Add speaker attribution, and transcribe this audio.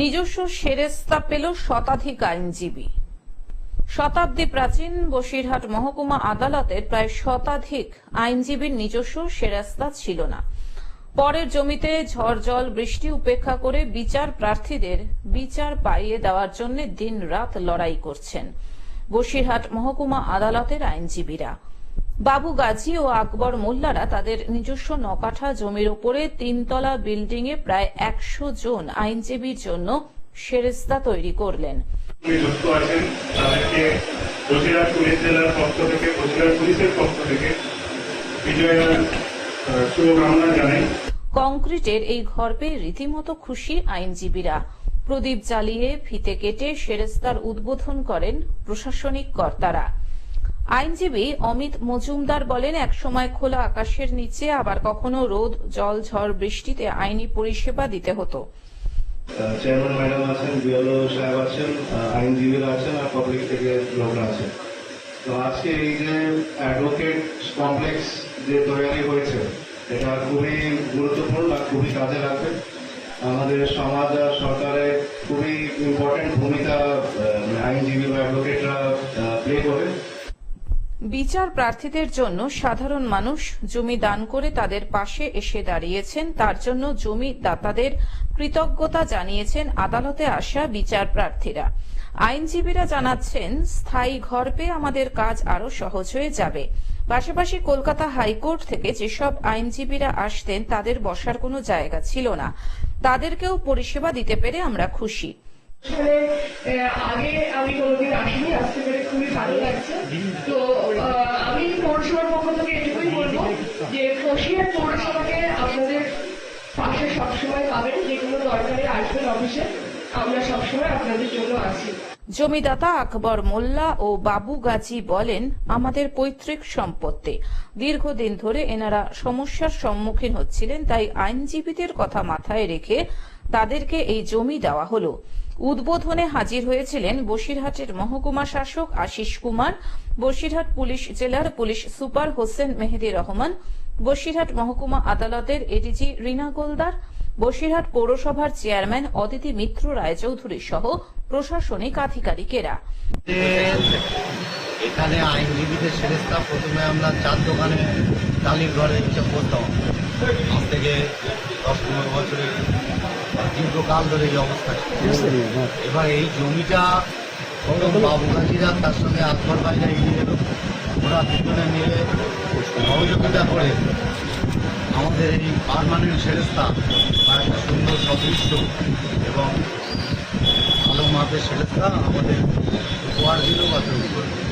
Speaker 1: নিজস্ব সেরেস্তা পেল শতাধিক আইনজীবী। শতাব্দী প্রাচীন বসিরহাট মহকুমা আদালতের প্রায় শতাধিক আইনজীবীর নিজস্ব সেরাস্তা ছিল না। পরের জমিতে ঝড় জল, বৃষ্টি উপেক্ষা করে বিচার প্রার্থীদের বিচার পাইয়ে দেওয়ার জন্য দিন রাত লড়াই করছেন বসিরহাট মহকুমা আদালতের আইনজীবীরা। বাবু গাজী ও আকবর মোল্লারা তাদের নিজস্ব নকাঠা জমির ওপরে তিনতলা বিল্ডিং এ প্রায় একশো জন আইনজীবীর জন্য সেরেস্তা তৈরি করলেন।
Speaker 2: যুক্ত আছেন তাদেরকে বসিরহাট পুলিশ জেলার পক্ষ থেকে বসিরহাট পুলিশের পক্ষ থেকে বিজয়ের শুভকামনা জানাই।
Speaker 1: কংক্রিটের এই ঘর পেয়ে রীতিমতো খুশি আইনজীবীরা। প্রদীপ জ্বালিয়ে ফিতে কেটে সেরেস্তার উদ্বোধন করেন প্রশাসনিক কর্তারা। আইনজীবী অমিত মজুমদার বলেন, একসময় খোলা আকাশের নিচে আবার কখনো রোদ, জল, ঝড়, বৃষ্টিতে আইনি পরিষেবা দিতে হতো।
Speaker 3: চেয়ারম্যান ম্যাডাম আছেন বিএলও সাহেব আছেন আইনজীবীরা আছেন আর পাবলিক থেকে লোকরা আছেন। তো আজকে এই যে অ্যাডভোকেট কমপ্লেক্স যে তৈরি হয়েছে, এটা খুবই গুরুত্বপূর্ণ আর খুবই কাজে লাগবে। আমাদের সমাজ আর
Speaker 1: বিচার প্রার্থীদের জন্য সাধারণ মানুষ জমি দান করে তাদের পাশে এসে দাঁড়িয়েছেন। তার জন্য জমি দাতাদের কৃতজ্ঞতা জানিয়েছেন আদালতে আসা বিচার প্রার্থীরা। আইনজীবীরা জানাচ্ছেন, স্থায়ী ঘর পেয়ে আমাদের কাজ আরও সহজ হয়ে যাবে। পাশাপাশি কলকাতা হাইকোর্ট থেকে যেসব আইনজীবীরা আসতেন, তাদের বসার কোনো জায়গা ছিল না। তাদেরকেও পরিষেবা দিতে পেরে আমরা খুশি।
Speaker 4: আগে আমি কোনোদিন আসিনি খুবই ভালো লাগছে। তো আমি পৌরসভার পক্ষ থেকে এটুকুই বলব যে পৌরসভাকে আপনাদের পাশে সবসময় পাবেন, যে কোনো দরকারে আসবেন অফিসে। আমরা সবসময় আপনাদের জন্য আছি।
Speaker 1: জমিদাতা আকবর মোল্লা ও বাবু গাজী বলেন, আমাদের পৈতৃক সম্পত্তি। দীর্ঘদিন ধরে এনারা সমস্যার সম্মুখীন হচ্ছিলেন, তাই আইনজীবীদের কথা মাথায় রেখে তাদেরকে এই জমি দেওয়া হলো। উদ্বোধনে হাজির হয়েছিলেন বসিরহাটের মহকুমা শাসক আশিস কুমার, বসিরহাট পুলিশ জেলার পুলিশ সুপার হোসেন মেহেদি রহমান, বসিরহাট মহকুমা আদালতের এডিজি রিনা গোলদার, বসিরহাট পৌরসভার চেয়ারম্যান অদিতি মিত্র রায়চৌধুরী সহ প্রশাসনিক আধিকারিকেরা।
Speaker 5: এখানে আইনজীবীদের সেরেস্তা, প্রথমে আমরা চার দোকানে টালির ঘরে করতাম আজ থেকে দশ পনেরো বছরের দীর্ঘকাল ধরে এই অবস্থা। এবার এই জমিটা প্রথম বাবু কাজিরা তার সঙ্গে আকবর ভাইরা এগিয়ে এলো ওরা দুজনে মিলে সহযোগিতা করে আমাদের এই পারমানেন্ট সেরেস্তা বা একটা সুন্দর সদৃশ্য এবং ভালো মাপের সেরেস্তা আমাদের উপহার দিল বা তৈরি করল।